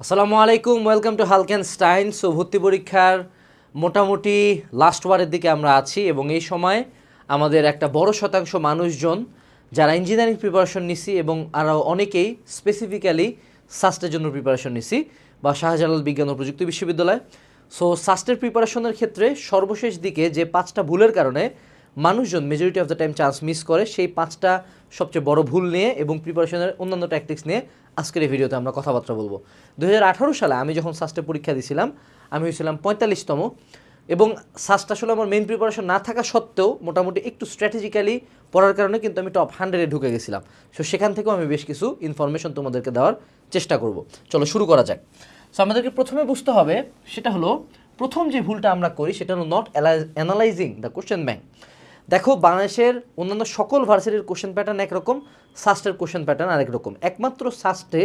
আসসালামু আলাইকুম welcome to হালকেন স্টাইন সো ভর্তি পরীক্ষার মোটামুটি লাস্ট ওয়ারের দিকে আমরা আছি এবং এই সময় আমাদের একটা বড় শতাংশ মানুষজন যারা ইঞ্জিনিয়ারিং প্রিপারেশন নিছি এবং আরও অনেকেই স্পেসিফিক্যালি সাস্টের জন্য প্রিপারেশন নিছি বা শাহজালাল বিজ্ঞান ও প্রযুক্তি বিশ্ববিদ্যালয়। সো সাস্টের প্রিপারেশনের ক্ষেত্রে সর্বশেষ দিকে যে পাঁচটা ভুলের কারণে মানুষজন majority of the time chance miss করে, সেই পাঁচটা সবচেয়ে বড় ভুল নিয়ে এবং প্রিপারেশনের অন্যান্য ট্যাকটিক্স নিয়ে আজকের এই ভিডিওতে আমরা কথাবার্তা বলব। দু হাজার আঠারো সালে আমি যখন সাস্টে পরীক্ষা দিয়েছিলাম আমি হয়েছিলাম পঁয়তাল্লিশতম এবং সাস্ট আসলে আমার মেইন প্রিপারেশন না থাকা সত্ত্বেও মোটামুটি একটু স্ট্র্যাটেজিক্যালি পড়ার কারণে কিন্তু আমি টপ হান্ড্রেডে ঢুকে গেছিলাম। সো সেখান থেকেও আমি বেশ কিছু ইনফরমেশন তোমাদেরকে দেওয়ার চেষ্টা করব। চলো শুরু করা যাক। সো আমাদেরকে প্রথমে বুঝতে হবে, সেটা হলো প্রথম যে ভুলটা আমরা করি, সেটা হলো not analysing the question bank দেখো, বাংলাদেশের অন্যান্য সকল ভার্সিটির কোশ্চেন প্যাটার্ন একরকম সাস্টের কোশ্চেন প্যাটার্ন আরেক রকম। একমাত্র সাস্টে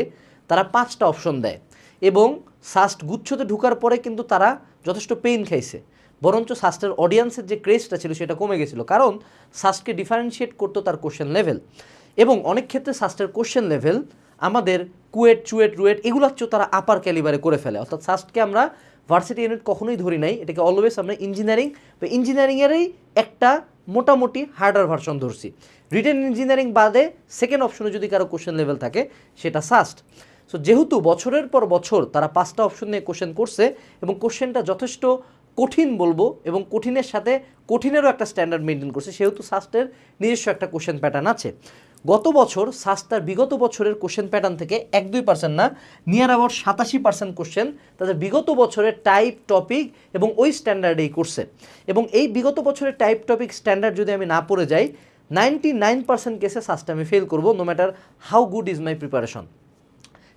তারা পাঁচটা অপশন দেয় এবং সাস্ট গুচ্ছতে ঢুকার পরে কিন্তু তারা যথেষ্ট পেইন খাইছে। বরঞ্চ সাস্টের অডিয়েন্সের যে ক্রেজটা ছিল সেটা কমে গেছিল। কারণ সাস্টকে ডিফারেন্সিয়েট করতো তার কোশ্চেন লেভেল এবং অনেক ক্ষেত্রে সাস্টের কোশ্চেন লেভেল আমাদের কুয়েট, চুয়েট, রুয়েট এগুলো হচ্ছে তারা আপার ক্যালিবারে করে ফেলে। অর্থাৎ সাস্টকে আমরা ভার্সিটি ইউনিট কখনোই ধরি নাই। এটাকে অলওয়েজ আমরা ইঞ্জিনিয়ারিং বা ইঞ্জিনিয়ারিংয়েরই একটা মোটামুটি হার্ডার ভার্সন ধরছি। রিটেন ইঞ্জিনিয়ারিং বাদে সেকেন্ড অপশনে যদি কারও কোশ্চেন লেভেল থাকে, সেটা সাস্ট সো যেহেতু বছরের পর বছর তারা পাঁচটা অপশন নিয়ে কোশ্চেন করছে এবং কোশ্চেনটা যথেষ্ট কঠিন বলব এবং কঠিনের সাথে কঠিনেরও একটা স্ট্যান্ডার্ড মেনটেন করছে, সেহেতু সাস্টের নিজস্ব একটা কোশ্চেন প্যাটার্ন আছে। গত বছর সাস্টার বিগত বছরের কোশ্চেন প্যাটার্ন থেকে এক দুই পার্সেন্ট না, নিয়ার অ্যাবাউট সাতাশি পার্সেন্ট কোশ্চেন তাদের বিগত বছরের টাইপ টপিক এবং ওই স্ট্যান্ডার্ডেই করছে এবং এই বিগত বছরের টাইপ টপিক স্ট্যান্ডার্ড যদি আমি না পড়ে যাই নাইনটি নাইন পার্সেন্ট কেসে সাস্টে আমি ফেল করব no matter how good is my preparation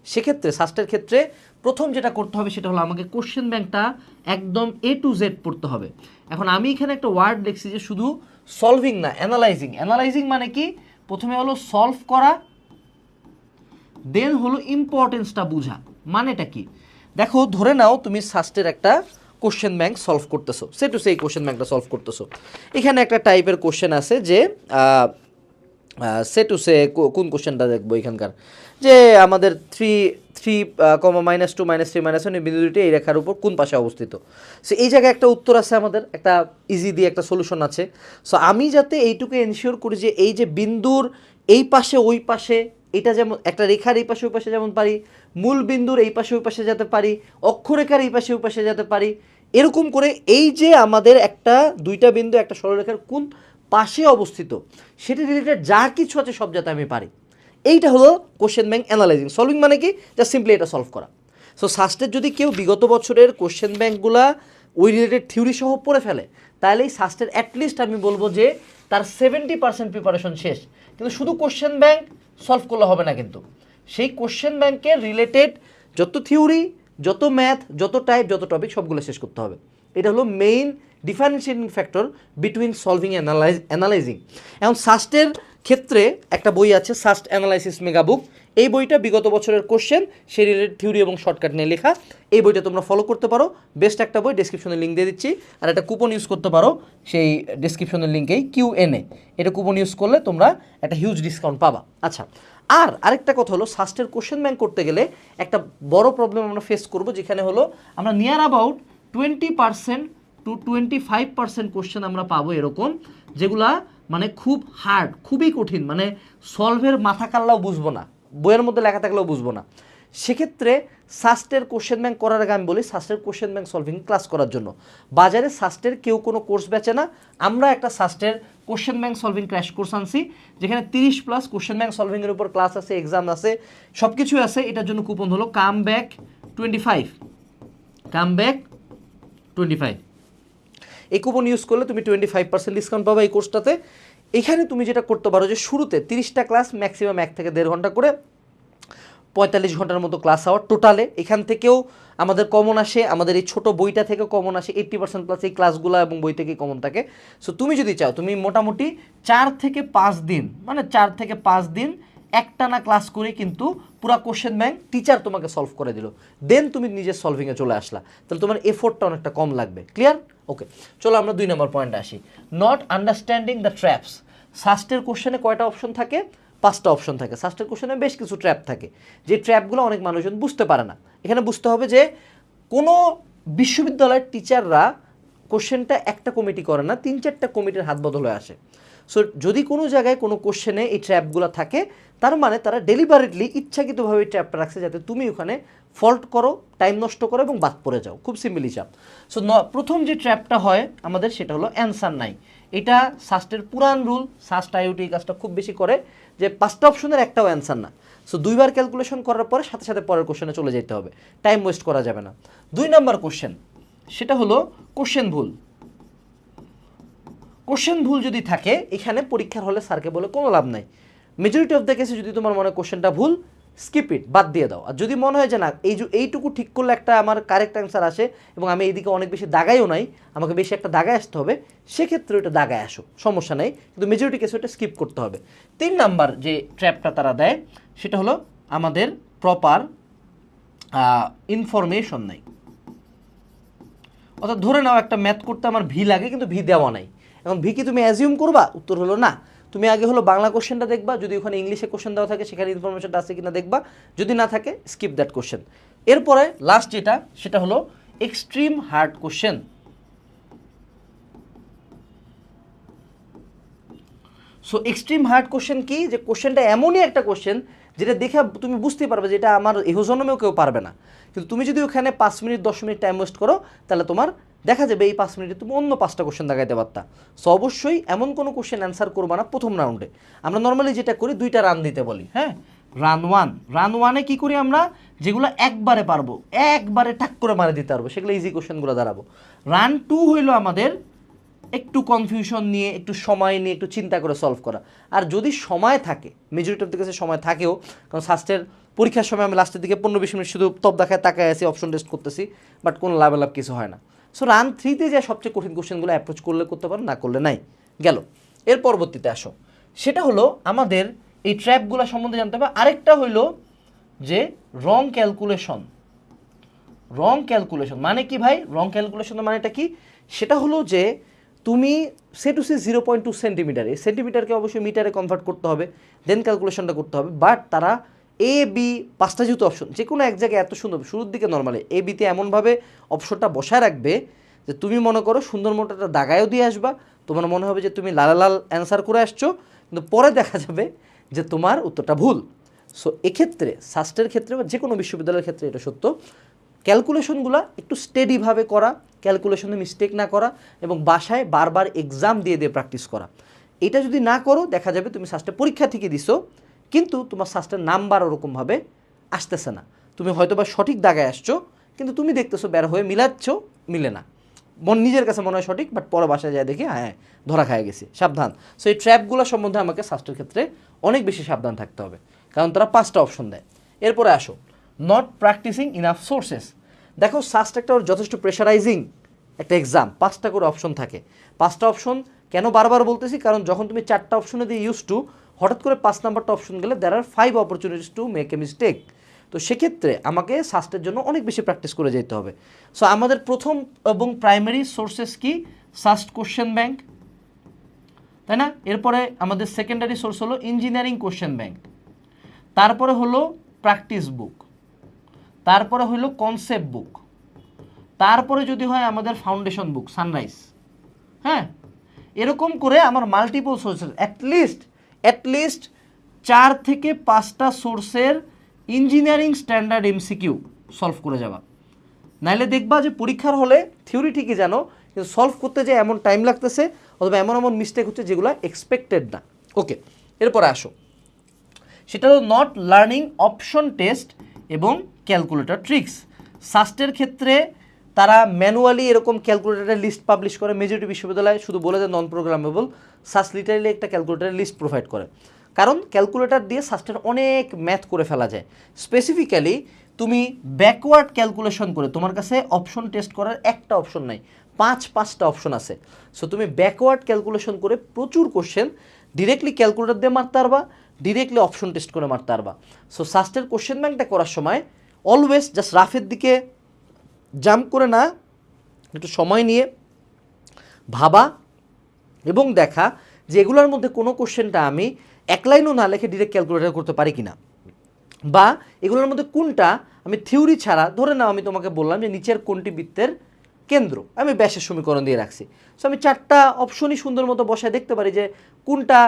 সেক্ষেত্রে সাস্টের ক্ষেত্রে প্রথম যেটা করতে হবে সেটা হলো আমাকে কোশ্চেন ব্যাংকটা একদম এ টু জেড পড়তে হবে। এখন আমি এখানে একটা ওয়ার্ড লিখছি যে শুধু সলভিং না অ্যানালাইজিং অ্যানালাইজিং মানে কি? প্রথমে হলো সলভ করা দেন হলো ইম্পর্টেন্সটা বোঝা। মানেটা কি? দেখো, ধরে নাও তুমি সাস্টের একটা কোশ্চেন ব্যাংক সলভ করতেছো। সে টু সেই কোশ্চেন ব্যাংকটা সলভ করতেছো। এখানে একটা টাইপের কোশ্চেন আছে যে সে টু সে কোন কোশ্চেনটা দেখব এখানকার? যে আমাদের three three comma minus two minus three minus one এই বিন্দু দুটি এই রেখার উপর কোন পাশে অবস্থিত? সো এই জায়গায় একটা উত্তর আছে আমাদের, একটা ইজি দিয়ে একটা সলিউশন আছে। সো আমি যাতে এইটুকু এনশিওর করি যে এই যে বিন্দুর এই পাশে, ওই পাশে, এটা যেমন, একটা রেখার এই পাশে, ওই পাশে যেমন পারি, মূল বিন্দুর এই পাশে, ওই পাশে যেতে পারি, অক্ষরেখার এই পাশে, ওই পাশে যেতে পারি, এরকম করে এই যে আমাদের একটা, দুইটা বিন্দু, একটা সরলরেখার কোন পাশে অবস্থিত। সেটি রিলেটেড যা কিছু আছে সব যাতে আমি পারি। এইটা হলো কোশ্চেন ব্যাংক অ্যানালাইজিং সলভিং মানে কি? জাস্ট সিম্পলি এটা সলভ করা। সো সাস্টের যদি কেউ বিগত বছরের কোশ্চেন ব্যাংকগুলা ওই রিলেটেড থিওরি সহ পড়ে ফেলে, তাহলে এই সাস্টের অ্যাটলিস্ট আমি বলব যে তার সেভেন্টি পার্সেন্ট প্রিপারেশন শেষ। কিন্তু শুধু কোশ্চেন ব্যাংক সলভ করলে হবে না কিন্তু। সেই কোশ্চেন ব্যাংকের রিলেটেড যত থিওরি যত ম্যাথ যত টাইপ যত টপিক সবগুলো শেষ করতে হবে। এটা হলো main differentiating factor between solving analyse analysing এখন সাস্টের ক্ষেত্রে একটা বই আছে সাস্ট অ্যানালাইসিস মেগা বুক এই বইটা বিগত বছরের কোশ্চেন সেই রিলেটেড থিওরি এবং শর্টকাট নিয়ে লেখা। এই বইটা তোমরা ফলো করতে পারো। বেস্ট একটা বই ডিসক্রিপশনে লিঙ্ক দিয়ে দিচ্ছি। আর একটা কুপন ইউজ করতে পারো, সেই ডিসক্রিপশনের লিঙ্কেই কিউ এন এ এটা কুপন ইউজ করলে তোমরা একটা হিউজ ডিসকাউন্ট পাবা। আচ্ছা আর আরেকটা কথা হলো সাস্টের কোশ্চেন ব্যাংক করতে গেলে একটা বড় প্রবলেম আমরা ফেস করব, যেখানে হলো আমরা near about twenty percent to twenty five percent question আমরা পাবো এরকম, যেগুলা মানে খুব হার্ড খুবই কঠিন মানে সলভের মাথা কাল্লাও বুঝব না, বইয়ের মধ্যে লেখা থাকলেও বুঝব না। সেক্ষেত্রে সাস্টের কোশ্চেন ব্যাংক করার আগে আমি বলি সাস্টের কোশ্চেন ব্যাংক সলভিং ক্লাস করার জন্য। বাজারে সাস্টের কেউ কোনো কোর্স বেচে না, আমরা একটা সাস্টের question bank solving crash course আনছি, যেখানে তিরিশ প্লাস কোশ্চেন ব্যাংক সলভিংয়ের উপর ক্লাস আছে এক্সাম আছে সব কিছুই আছে, এটার জন্য কুপন হলো come back twenty five come back twenty five এই কুপন ইউজ করলে তুমি টোয়েন্টি ফাইভ পার্সেন্ট ডিসকাউন্ট পাবে এই কোর্সটাতে এখানে তুমি যেটা করতে পারো যে শুরুতে তিরিশটা ক্লাস ম্যাক্সিমাম এক থেকে দেড় ঘণ্টা করে পঁয়তাল্লিশ ঘণ্টার মতো ক্লাস আওয়ার টোটালে এখান থেকেও আমাদের কমন আসে, আমাদের এই ছোট বইটা থেকে কমন আসে এইট্টি পার্সেন্ট প্লাস এই ক্লাসগুলো এবং বই থেকে কমন থাকে। সো তুমি যদি চাও, তুমি মোটামুটি চার থেকে পাঁচ দিন মানে চার থেকে পাঁচ দিন একটানা ক্লাস করে কিন্তু পুরো কোশ্চেন ব্যাংক টিচার তোমাকে সলভ করে দিল। দেন তুমি নিজের সলভিংয়ে চলে আসলা। তাহলে তোমার এফোর্টটা অনেকটা কম লাগবে। ক্লিয়ার ওকে চলো আমরা দুই নম্বর পয়েন্টে আসি। নট আন্ডারস্ট্যান্ডিং দ্য ট্র্যাপস সাস্টের কোশ্চেনে কয়টা অপশন থাকে? পাঁচটা অপশন থাকে। সাস্টের কোশ্চেনে বেশ কিছু ট্র্যাপ থাকে। যে ট্র্যাপগুলো অনেক মানুষজন বুঝতে পারে না। এখানে বুঝতে হবে যে কোনো বিশ্ববিদ্যালয়ের টিচাররা কোশ্চেনটা একটা কমিটি করে না, তিন চারটা কমিটির হাত বদল হয়ে আসে। সো যদি কোনো জায়গায় কোনো কোশ্চেনে এই ট্র্যাপগুলো থাকে, তার মানে তারা ডেলিভারেটলি ইচ্ছাকৃতভাবে ট্র্যাপটা রাখছে যাতে তুমি ওখানে ফল্ট করো টাইম নষ্ট করো এবং বাদ পড়ে যাও। খুব সিম্পল হিসাব। সো প্রথম যে ট্র্যাপটা হয় আমাদের সেটা হলো অ্যান্সার নাই। এটা সাস্টের পুরান রুল সাস্ট আইওটি কাজটা খুব বেশি করে যে পাঁচটা অপশনের একটাও অ্যান্সার না। সো দুইবার ক্যালকুলেশন করার পরে সাথে সাথে পরের কোশ্চেনে চলে যেতে হবে। টাইম ওয়েস্ট করা যাবে না। দুই নাম্বার কোশ্চেন সেটা হলো কোশ্চেন ভুল। কোশ্চেন ভুল যদি থাকে, এখানে পরীক্ষার হলে স্যারকে বলে কোনো লাভ নাই। মেজরিটি অফ দ্য কেসে যদি তোমার মনে হয় কোশ্চেনটা ভুল স্কিপ ইট বাদ দিয়ে দাও। আর যদি মনে হয় যে না, এই যে এইটুকু ঠিক করলে একটা আমার কারেক্ট অ্যান্সার আসে এবং আমি এইদিকে অনেক বেশি দাগাইও নাই, আমাকে বেশি একটা দাগায় আসতে হবে, সেক্ষেত্রে ওটা দাগায় আসো, সমস্যা নেই। কিন্তু মেজরিটি কেসে ওটা স্কিপ করতে হবে। তিন নাম্বার যে ট্র্যাপটা তারা দেয়, সেটা হলো আমাদের প্রপার ইনফরমেশন নেই। অর্থাৎ ধরে নাও একটা ম্যাথ করতে আমার ভি লাগে, কিন্তু ভি দেওয়া নাই। এখন ভি কি তুমি অ্যাজিউম করবা? উত্তর হলো না। তুমি আগে হলো বাংলা কোশ্চেনটা দেখবা, যদি ওখানে ইংলিশে কোশ্চেন দেওয়া থাকে, সেখানে ইনফরমেশনটা আছে কিনা দেখবা। যদি না থাকে স্কিপ দ্যাট কোশ্চেন এরপরে লাস্ট যেটা, সেটা হলো extreme hard question so extreme hard question কি? যে কোশ্চেনটা এমনই একটা কোশ্চেন যেটা দেখে তুমি বুঝতে পারবে যে এটা আমার এহজন্মেও কেউ পারবে না। কিন্তু তুমি যদি ওখানে পাঁচ মিনিট, দশ মিনিট টাইম ওয়েস্ট করো, তাহলে তোমার দেখা যাবে এই পাঁচ মিনিটে তুমি অন্য পাঁচটা কোশ্চেন দেখাইতে পারতা। সো অবশ্যই এমন কোনো কোশ্চেন অ্যান্সার করব না প্রথম রাউন্ডে আমরা নর্মালি যেটা করি, দুইটা রান দিতে বলি হ্যাঁ? রান ওয়ান রান ওয়ানে কী করি আমরা? যেগুলো একবারে পারব, একবারে টাক করে মারে দিতে পারব, সেগুলো ইজি কোশ্চেনগুলো দাঁড়াবো। রান টু হইল আমাদের একটু কনফিউশন নিয়ে, একটু সময় নিয়ে, একটু চিন্তা করে সলভ করা। আর যদি সময় থাকে মেজরিটি অফ দ্য কাছে সময় থাকেও, কারণ স্বাস্থ্যের পরীক্ষার সময় আমি লাস্টের দিকে পনেরো বিশ মিনিট শুধু তপ দেখায় তাকায় আছি অপশন টেস্ট করতেছি বাট কোনো লাভ লাভ কিছু হয় না। সো রান থ্রিতে যে সবচেয়ে কঠিন কোশ্চেনগুলো অ্যাপ্রোচ করলে করতে পারো, না করলে নাই। গেল। এর পরবর্তীতে আসো। সেটা হলো আমাদের এই ট্র্যাপগুলো সম্বন্ধে জানতে হবে। আরেকটা হইল যে রং ক্যালকুলেশন রং ক্যালকুলেশন মানে কি ভাই? রং ক্যালকুলেশনের মানেটা কি? সেটা হলো যে তুমি say to say zero point two centimetre এই সেন্টিমিটারকে অবশ্যই মিটারে কনভার্ট করতে হবে দেন ক্যালকুলেশনটা করতে হবে। বাট তারা এ বি পাঁচটা যেহেতু অপশন যে কোনো এক জায়গায় এত সুন্দর, শুরুর দিকে নর্মালি এ বিতে এমনভাবে অপশনটা বসায় রাখবে যে তুমি মনে করো সুন্দর মতো একটা দাগায়ও দিয়ে আসবা, তোমার মনে হবে যে তুমি লাল লাল অ্যান্সার করে আসছো, কিন্তু পরে দেখা যাবে যে তোমার উত্তরটা ভুল। সো এক্ষেত্রে সাস্টের ক্ষেত্রে বা যে কোনো বিশ্ববিদ্যালয়ের ক্ষেত্রে এটা সত্য ক্যালকুলেশনগুলো একটু স্টেডিভাবে করা ক্যালকুলেশনে মিস্টেক না করা এবং বাসায় বারবার এক্সাম দিয়ে দিয়ে প্র্যাকটিস করা। এটা যদি না করো, দেখা যাবে তুমি সাস্টে পরীক্ষা থেকে দিছো কিন্তু তোমার সাস্টের নাম্বার ওরকমভাবে আসতেছে না। তুমি হয়তো বা সঠিক দাগায় আসছো, কিন্তু তুমি দেখতেছো বের হয়ে মিলাচ্ছ, মিলে না। মন নিজের কাছে মনে হয় সঠিক বাট পরে বাসায় যায় দেখি হ্যাঁ ধরা খায় গেছি, সাবধান। সো এই ট্র্যাপগুলো সম্বন্ধে আমাকে সাস্টের ক্ষেত্রে অনেক বেশি সাবধান থাকতে হবে, কারণ তারা পাঁচটা অপশন দেয়। এরপরে আসো নট প্র্যাকটিসিং ইনাফ সোর্সেস দেখো, সাস্ট একটা ওর যথেষ্ট প্রেশারাইজিং একটা এক্সাম পাঁচটা করে অপশন থাকে। পাঁচটা অপশন কেন বারবার বলতেছি? কারণ যখন তুমি চারটা অপশনে দিয়ে ইউজ টু হঠাৎ করে পাঁচ নাম্বারটা অপশন গেলে there are five opportunities to make a mistake তো সেক্ষেত্রে আমাকে সাস্টের জন্য অনেক বেশি প্র্যাকটিস করে যেতে হবে। সো আমাদের প্রথম এবং প্রাইমারি সোর্সেস কি? সাস্ট কোশ্চেন ব্যাংক তাই না? এরপরে আমাদের সেকেন্ডারি সোর্স হলো ইঞ্জিনিয়ারিং কোশ্চেন ব্যাংক তারপরে হলো প্র্যাকটিস বুক তারপরে হলো কনসেপ্ট বুক তারপরে যদি হয় আমাদের ফাউন্ডেশন বুক সানরাইজ হ্যাঁ? এরকম করে আমার মাল্টিপল সোর্সেস অ্যাটলিস্ট অ্যাটলিস্ট চার থেকে পাঁচটা সোর্সের ইঞ্জিনিয়ারিং স্ট্যান্ডার্ড এমসিকিউ সলভ করে যাবা। নাইলে দেখবা যে পরীক্ষার হলে থিওরি ঠিকই জানো, কিন্তু সলভ করতে যে এমন টাইম লাগতেছে, অথবা এমন এমন মিস্টেক হচ্ছে যেগুলো এক্সপেক্টেড না। ওকে এরপরে আসো। সেটা হলো নট লার্নিং অপশন টেস্ট এবং ক্যালকুলেটর ট্রিক্স সাস্টের ক্ষেত্রে তারা ম্যানুয়ালি এরকম ক্যালকুলেটরের লিস্ট পাবলিশ করে মেজরিটি বিশ্ববিদ্যালয় শুধু বলে দেয় নন প্রোগ্রামেবল সাস লিটারালি একটা ক্যালকুলেটরের লিস্ট প্রোভাইড করে। কারণ ক্যালকুলেটর দিয়ে সাস্টের অনেক ম্যাথ করে ফেলা যায়। স্পেসিফিক্যালি তুমি ব্যাকওয়ার্ড ক্যালকুলেশন করে তোমার কাছে অপশন টেস্ট করার একটা অপশন নাই, পাঁচ পাঁচটা অপশন আছে। সো তুমি ব্যাকওয়ার্ড ক্যালকুলেশন করে প্রচুর কোশ্চেন ডিরেক্টলি ক্যালকুলেটর দিয়ে মারতে পারবা ডিরেক্টলি অপশন টেস্ট করে মারতে পারবা। সো সাস্টের কোশ্চেন ব্যাংকটা করার সময় অলওয়েজ জাস্ট রাফের দিকে জাম্প করে না, একটু সময় নিয়ে ভাবা এবং দেখা যে এগুলোর মধ্যে কোনো কোশ্চেনটা আমি এক লাইনও না লেখে ডিরেক্ট ক্যালকুলেটার করতে পারি কিনা। বা এগুলোর মধ্যে কোনটা আমি থিওরি ছাড়া, ধরে নাও আমি তোমাকে বললাম যে নিচের কোনটি বৃত্তের কেন্দ্র, আমি ব্যাসের সমীকরণ দিয়ে রাখছি। সো আমি চারটা অপশনই সুন্দর মতো বসায় দেখতে পারি যে কোনটা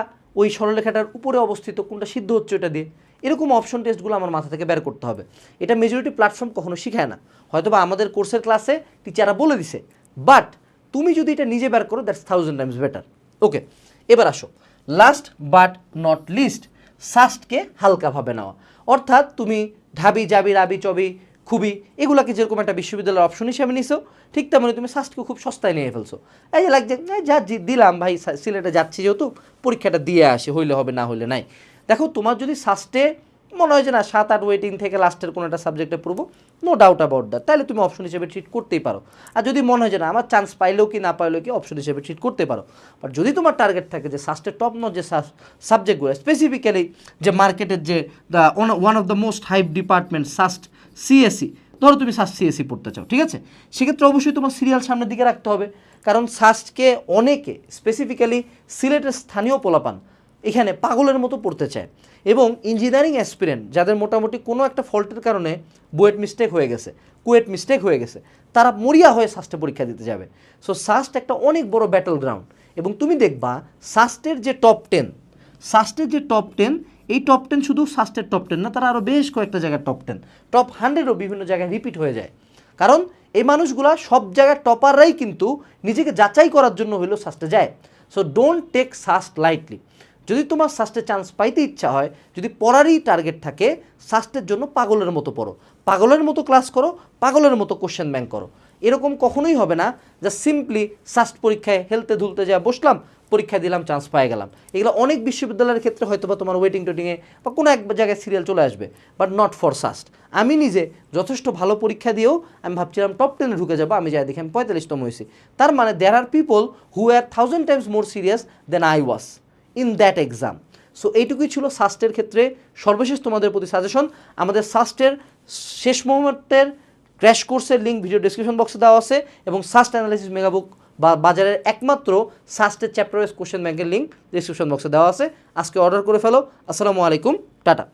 ওই সরলরেখাটার উপরে অবস্থিত, কোনটা সিদ্ধ হচ্ছে ওটা দিয়ে। এরকম অপশন টেস্টগুলো আমার মাথা থেকে বের করতে হবে। এটা মেজরিটি প্ল্যাটফর্ম কখনো শেখায় না। হয়তোবা আমাদের কোর্সের ক্লাসে টিচাররা বলে দিছে বাট তুমি যদি এটা নিজে বের করো that's thousand times better okay এবার আসো। লাস্ট বাট নট লিস্ট সাস্টকে হালকাভাবে নেওয়া অর্থাৎ তুমি ঢাবি, জাবি, রাবি, চবি খুবই এগুলাকে যেরকম একটা বিশ্ববিদ্যালয়ের অপশন হিসেবে নিছো, ঠিক তেমনি তুমি সাস্টকে খুব সস্তায় নিয়ে ফেলছো। এই যে লাগছে যা দিলাম ভাই সিলেটে যাচ্ছি যেহেতু, পরীক্ষাটা দিয়ে আসে, হইলে হবে না, হইলে নাই। দেখো, তোমার যদি সাস্টে মনে হয় যে না, সাত আট ওয়েটিং থেকে লাস্টের কোনো একটা সাবজেক্টে পড়ব। নো ডাউট অ্যাবাউট দ্যাট তাহলে তুমি অপশন হিসেবে ট্রিট করতেই পারো। আর যদি মনে হয় যে না, আমার চান্স পাইলেও কি না পাইলেও কি অপশন হিসেবে ট্রিট করতে পারো। বাট যদি তোমার টার্গেট থাকে যে সাস্টের টপ নট যে সাবজেক্টগুলো স্পেসিফিক্যালি যে মার্কেটের যে one of the most hype department SUST CSC ধরো তুমি সাস্ট সিএসসি পড়তে চাও, ঠিক আছে? সেক্ষেত্রে অবশ্যই তোমার সিরিয়াল সামনের দিকে রাখতে হবে। কারণ সাস্টকে অনেকে স্পেসিফিক্যালি সিলেটের স্থানীয় পোলাপান এখানে পাগলের মতো পড়তে চায়। এবং ইঞ্জিনিয়ারিং অ্যাসপিরেন্ট যাদের মোটামুটি কোনো একটা ফল্টের কারণে বুয়েট মিস্টেক হয়ে গেছে, কুয়েট মিস্টেক হয়ে গেছে, তারা মরিয়া হয়ে সাস্টে পরীক্ষা দিতে যাবে। সো সাস্ট একটা অনেক বড় ব্যাটল গ্রাউন্ড এবং তুমি দেখবা সাস্টের যে টপ টেন সাস্টের যে টপ টেন এই টপ টেন শুধু সাস্টের টপ টেন না, তারা আরও বেশ কয়েকটা জায়গায় টপ টেন টপ হান্ড্রেডও বিভিন্ন জায়গায় রিপিট হয়ে যায়। কারণ এই মানুষগুলা সব জায়গায় টপাররাই কিন্তু নিজেকে যাচাই করার জন্য হইলেও সাস্টে যায়। So don't take SUST lightly যদি তোমার সাস্টে চান্স পাইতে ইচ্ছা হয়, যদি পড়ারই টার্গেট থাকে সাস্টের জন্য পাগলের মতো পড়ো। পাগলের মতো ক্লাস করো, পাগলের মতো কোশ্চেন ব্যাংক করো। এরকম কখনোই হবে না, যে সিম্পলি সাস্ট পরীক্ষায় হেলতে ধুলতে যা বসলাম, পরীক্ষা দিলাম চান্স পাই গেলাম। এগুলো অনেক বিশ্ববিদ্যালয়ের ক্ষেত্রে হয়তো বা তোমার ওয়েটিং টোটিংয়ে বা কোনো এক জায়গায় সিরিয়াল চলে আসবে বাট নট ফর সাস্ট আমি নিজে যথেষ্ট ভালো পরীক্ষা দিয়েও আমি ভাবছিলাম টপ টেনে ঢুকে যাব, আমি যাই দেখি, আমি পঁয়তাল্লিশতম হয়েছি। তার মানে there are people who are thousand times more serious than I was in that exam so এইটুকুই ছিল সাস্টের ক্ষেত্রে সর্বশেষ তোমাদের প্রতি সাজেশন আমাদের সাস্টের শেষ মুহূর্তের ক্র্যাশ কোর্সের লিঙ্ক ভিডিও ডিসক্রিপশন বক্সে দেওয়া আছে এবং সাস্ট অ্যানালিসিস মেগাবুক বা বাজারের একমাত্র সাস্টের চ্যাপ্টার কোশ্চেন ব্যাংকের লিঙ্ক ডিসক্রিপশন বক্সে দেওয়া আছে। আজকে অর্ডার করে ফেলো। আসসালামু আলাইকুম। টাটা।